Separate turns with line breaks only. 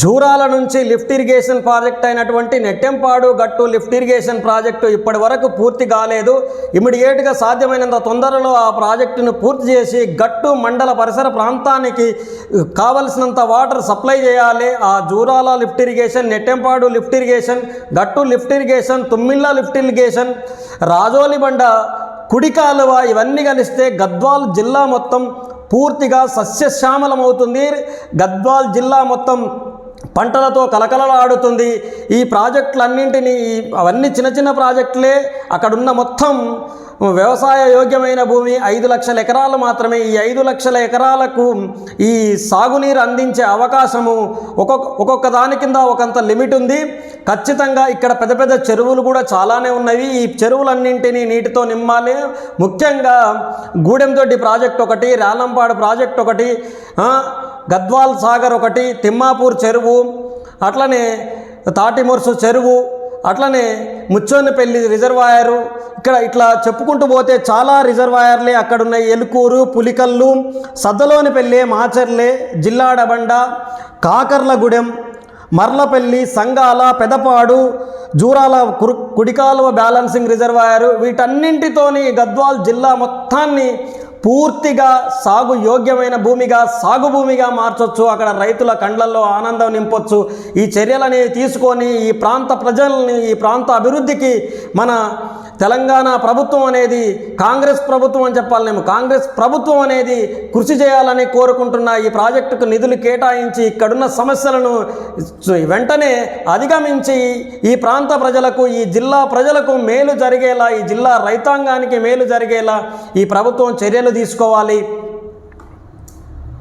జూరాల నుంచి lift irrigation project అయినటువంటి నెట్టెంపాడు గట్టు లిఫ్ట్ ఇరిగేషన్ ప్రాజెక్టు ఇప్పటి వరకు పూర్తి కాలేదు. ఇమీడియట్గా సాధ్యమైనంత తొందరలో ఆ ప్రాజెక్టును పూర్తి చేసి గట్టు మండల పరిసర ప్రాంతానికి కావలసినంత వాటర్ సప్లై చేయాలి. ఆ Jurala lift irrigation Nettempadu lift irrigation Gattu lift irrigation Tummilla lift irrigation Rajoli Banda కుడి కాలువ ఇవన్నీ కలిస్తే గద్వాల్ జిల్లా మొత్తం పూర్తిగా సస్యశ్యామలమవుతుంది. గద్వాల్ జిల్లా మొత్తం పంటలతో కలకలలాడుతుంది. ఈ ప్రాజెక్టులన్నింటినీ అవన్నీ చిన్న చిన్న ప్రాజెక్టులే. అక్కడున్న మొత్తం వ్యవసాయ యోగ్యమైన భూమి ఐదు లక్షల ఎకరాలు మాత్రమే. ఈ ఐదు లక్షల ఎకరాలకు ఈ సాగునీరు అందించే అవకాశము ఒక్కొక్క ఒక్కొక్క దాని కింద ఒకంత లిమిట్ ఉంది. ఖచ్చితంగా ఇక్కడ పెద్ద పెద్ద చెరువులు కూడా చాలానే ఉన్నవి. ఈ చెరువులన్నింటినీ నీటితో నిమ్మాలి ముఖ్యంగా గూడెంతోటి ప్రాజెక్ట్ ఒకటి రాలంపాడు ప్రాజెక్ట్ ఒకటి గద్వాల్ సాగర్ ఒకటి తిమ్మాపూర్ చెరువు అట్లనే తాటిమొరుసు చెరువు అట్లనే ముచ్చోనిపల్లి రిజర్వాయరు. ఇక్కడ ఇట్లా చెప్పుకుంటూ పోతే చాలా రిజర్వాయర్లే అక్కడ ఎలుకూరు పులికల్లు సద్దలోనిపల్లి మాచర్లే జిల్లాడబండ కాకర్లగూడెం మర్లపల్లి సంగాల పెదపాడు జూరాల కురు కుడికాలువ బ్యాలెన్సింగ్ రిజర్వాయరు. వీటన్నింటితోని గద్వాల్ జిల్లా మొత్తాన్ని పూర్తిగా సాగు యోగ్యమైన భూమిగా సాగు భూమిగా మార్చొచ్చు. అక్కడ రైతుల కండ్లల్లో ఆనందం నింపొచ్చు. ఈ చర్యలని తీసుకొని ఈ ప్రాంత ప్రజల్ని ఈ ప్రాంత అభివృద్ధికి మన తెలంగాణ ప్రభుత్వం అనేది కాంగ్రెస్ ప్రభుత్వం అని చెప్పాలి మేము. కాంగ్రెస్ ప్రభుత్వం అనేది కృషి చేయాలని కోరుకుంటున్న ఈ ప్రాజెక్టుకు నిధులు కేటాయించి ఇక్కడున్న సమస్యలను వెంటనే అధిగమించి ఈ ప్రాంత ప్రజలకు ఈ జిల్లా ప్రజలకు మేలు జరిగేలా ఈ జిల్లా రైతాంగానికి మేలు జరిగేలా ఈ ప్రభుత్వం చర్యలు తీసుకోవాలి.